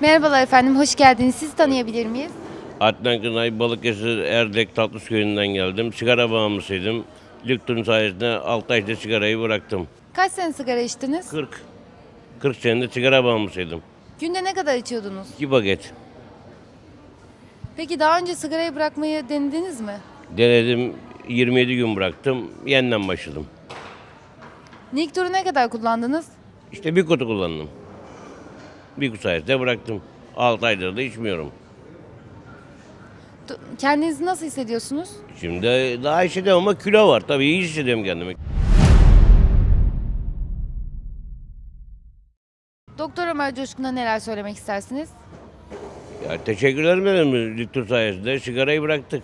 Merhabalar efendim, hoş geldiniz. Sizi tanıyabilir miyiz? Adnan Kınay, Balıkesir Erdek Tatlıs Köyü'nden geldim. Sigara bağımlısıydım. Lüktür'ün sayesinde 6 ayda sigarayı bıraktım. Kaç sene sigara içtiniz? 40. 40 senede sigara bağımlısıydım. Günde ne kadar içiyordunuz? 2 paket. Peki daha önce sigarayı bırakmayı denediniz mi? Denedim, 27 gün bıraktım. Yeniden başladım. Niktor'u ne kadar kullandınız? İşte bir kutu kullandım. Bir kutu sayesinde bıraktım. 6 aydır da içmiyorum. Kendinizi nasıl hissediyorsunuz? Şimdi daha hissediyorum ama kilo var. Tabii iyi hissediyorum kendimi. Doktor Ömer Coşkun'a neler söylemek istersiniz? Ya teşekkürler ederim Lüktür sayesinde sigarayı bıraktık.